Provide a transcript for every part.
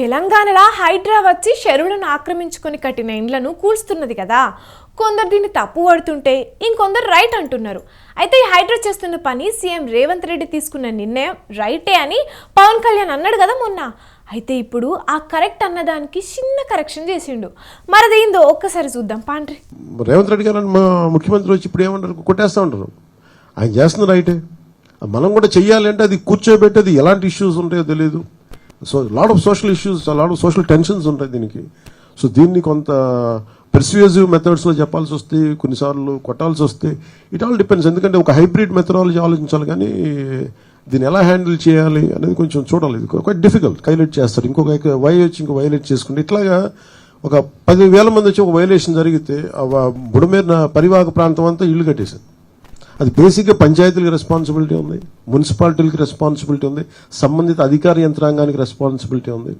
తెలంగాణలో హైడ్రా వచ్చి చెరువులను ఆక్రమించుకొని కట్టిన ఇండ్లను కూల్స్తున్నది కదా. కొందరు దీన్ని తప్పు పడుతుంటే ఇంకొందరు రైట్ అంటున్నారు. అయితే ఈ హైడ్రా చేస్తున్న పని సీఎం రేవంత్ రెడ్డి తీసుకున్న నిర్ణయం రైటే అని పవన్ కళ్యాణ్ అన్నాడు కదా మొన్న. అయితే ఇప్పుడు ఆ కరెక్ట్ అన్నదానికి చిన్న కరెక్షన్ చేసిండు. మరదేందో ఒక్కసారి చూద్దాం పాండ్రి. రేవంత్ రెడ్డి గారు మా ముఖ్యమంత్రి వచ్చి ఇప్పుడు ఏమంటారు కొట్టేస్తా ఉంటారు. ఆయన చేస్తున్న రైటే. మనం కూడా చెయ్యాలి అంటే అది కూర్చోబెట్టి అది ఎలాంటి ఇష్యూస్ ఉంటాయో తెలియదు so lot of social issues lot of social tensions ఉంటాయి దీనికి. సో దీన్ని కొంత పెర్స్యూజివ్ మెథడ్స్లో చెప్పాల్సి వస్తే కొన్నిసార్లు కొట్టాల్సి వస్తే ఇట్ ఆల్ డిపెండ్స్ ఎందుకంటే ఒక హైబ్రిడ్ మెథడాలజీ ఆలోచించాలి కానీ దీన్ని ఎలా హ్యాండిల్ చేయాలి అనేది కొంచెం చూడాలి. ఇది క్వైట్ డిఫికల్ట్ కైలెట్ చేస్తారు. ఇంకొక వై వచ్చి ఇంకో వైలేట్ చేసుకుంటే ఇట్లాగా ఒక పది వేల మంది వచ్చి ఒక వైలేషన్ జరిగితే ఆ బుడమేరిన పరివాహక ప్రాంతం అంతా ఇల్లు కట్టేశారు. అది బేసిక్గా పంచాయతీలకు రెస్పాన్సిబిలిటీ ఉంది మున్సిపాలిటీలకు రెస్పాన్సిబిలిటీ ఉంది సంబంధిత అధికార యంత్రాంగానికి రెస్పాన్సిబిలిటీ ఉంది.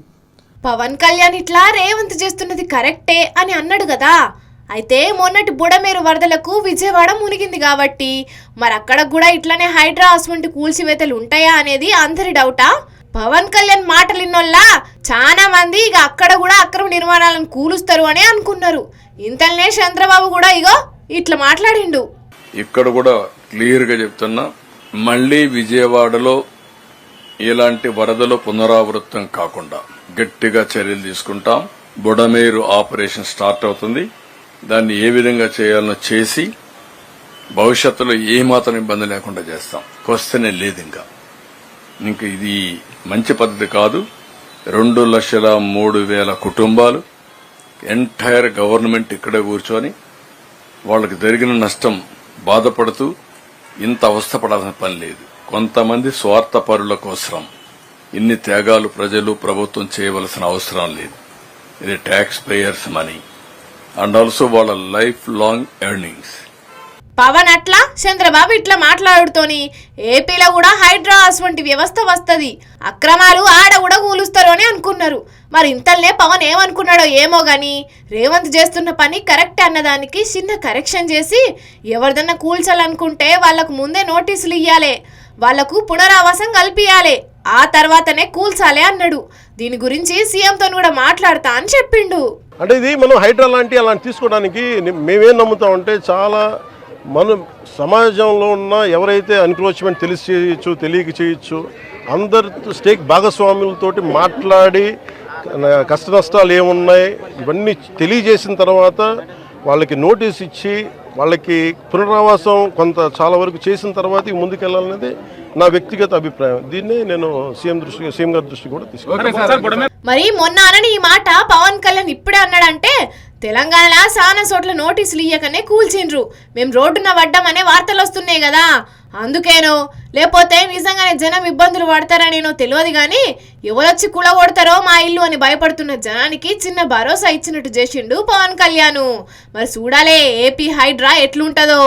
పవన్ కళ్యాణ్ ఇట్లా రేవంత్ చేస్తున్నది కరెక్టే అని అన్నాడు కదా. అయితే మొన్నటి బుడమేరు వరదలకు విజయవాడ మునిగింది కాబట్టి మరి అక్కడ కూడా ఇట్లానే హైడ్రాస్ వంటి కూల్చివేతలు ఉంటాయా అనేది అందరి డౌటా? పవన్ కళ్యాణ్ మాటలు ఇన్నోళ్ళ చాలా మంది ఇక అక్కడ కూడా అక్రమ నిర్మాణాలను కూలుస్తారు అని అనుకున్నారు. ఇంతలనే చంద్రబాబు కూడా ఇగో ఇట్లా మాట్లాడిండు. ఇక్కడ కూడా క్లియర్గా చెప్తున్నా మళ్ళీ విజయవాడలో ఇలాంటి వరదలు పునరావృతం కాకుండా గట్టిగా చర్యలు తీసుకుంటాం. బుడమేరు ఆపరేషన్ స్టార్ట్ అవుతుంది. దాన్ని ఏ విధంగా చేయాలనో చేసి భవిష్యత్తులో ఏమాత్రం ఇబ్బంది లేకుండా చేస్తాం. క్వశ్చనే లేదు ఇంకా. ఇంక ఇది మంచి పద్ధతి కాదు. రెండు లక్షల మూడు వేల కుటుంబాలు ఎంటైర్ గవర్నమెంట్ ఇక్కడే కూర్చొని వాళ్ళకి జరిగిన నష్టం బాధపడుతూ ఇంత అవస్థపడాల్సిన పని లేదు. కొంతమంది స్వార్థపరుల కోసం ఇన్ని త్యాగాలు ప్రజలు ప్రభుత్వం చేయవలసిన అవసరం లేదు. ఇది tax payers money and also వాళ్ళ లైఫ్ లాంగ్ ఎర్నింగ్స్ పవన్ అట్లా? చంద్రబాబు ఇట్లా మాట్లాడుతోని ఏపీలో కూడా హైడ్రాస్ వంటి వ్యవస్థ వస్తుంది. అక్రమాలు ఆడ కూడా కూలుస్తారు అని అనుకున్నారు. మరి ఇంతలనే పవన్ ఏమనుకున్నాడో ఏమో కానీ రేవంత్ చేస్తున్న పని కరెక్ట్ అన్నదానికి చిన్న కరెక్షన్ చేసి ఎవరిదన్నా కూల్చాలనుకుంటే వాళ్ళకు ముందే నోటీసులు ఇయ్యాలి. వాళ్ళకు పునరావాసం కల్పియాలి. ఆ తర్వాతనే కూల్చాలి అన్నాడు. దీని గురించి సీఎంతో కూడా మాట్లాడతా అని చెప్పిండు. అంటే ఇది మనం హైడ్రా లాంటి అలాంటి తీసుకోవడానికి ని- మేమేం నమ్ముతామంటే చాలా మనం సమాజంలో ఉన్న ఎవరైతే అన్క్రోచ్మెంట్ తెలిసి చేయొచ్చు తెలియక చేయొచ్చు అందరితో స్టేక్ భాగస్వాములతోటి మాట్లాడి కష్ట నష్టాలు ఏమున్నాయి? ఇవన్నీ తెలియజేసిన తర్వాత వాళ్ళకి నోటీస్ ఇచ్చి వాళ్ళకి పునరావాసం కొంత చాలా వరకు చేసిన తర్వాత ఇక ముందుకెళ్ళాలనేది నా వ్యక్తిగత అభిప్రాయం. దీన్నే నేను సీఎం దృష్టి సీఎం గారి దృష్టి కూడా తీసుకున్నాను మరి మొన్న అనని ఈ మాట పవన్ కళ్యాణ్ ఇప్పుడే అన్నాడంటే తెలంగాణలో చాలా చోట్ల నోటీసులు ఇయ్యకనే కూల్చిండ్రు. మేము రోడ్డున పడ్డామనే వార్తలు వస్తున్నాయి కదా. అందుకేనో లేకపోతే నిజంగానే జనం ఇబ్బందులు పడతారనేనో తెలియదు కానీ ఎవరొచ్చి కూలగొడతారో మా ఇల్లు అని భయపడుతున్న జనానికి చిన్న భరోసా ఇచ్చినట్టు చేసిండు పవన్ కళ్యాణ్. మరి చూడాలే ఏపీ హైడ్రా ఎట్లుంటదో.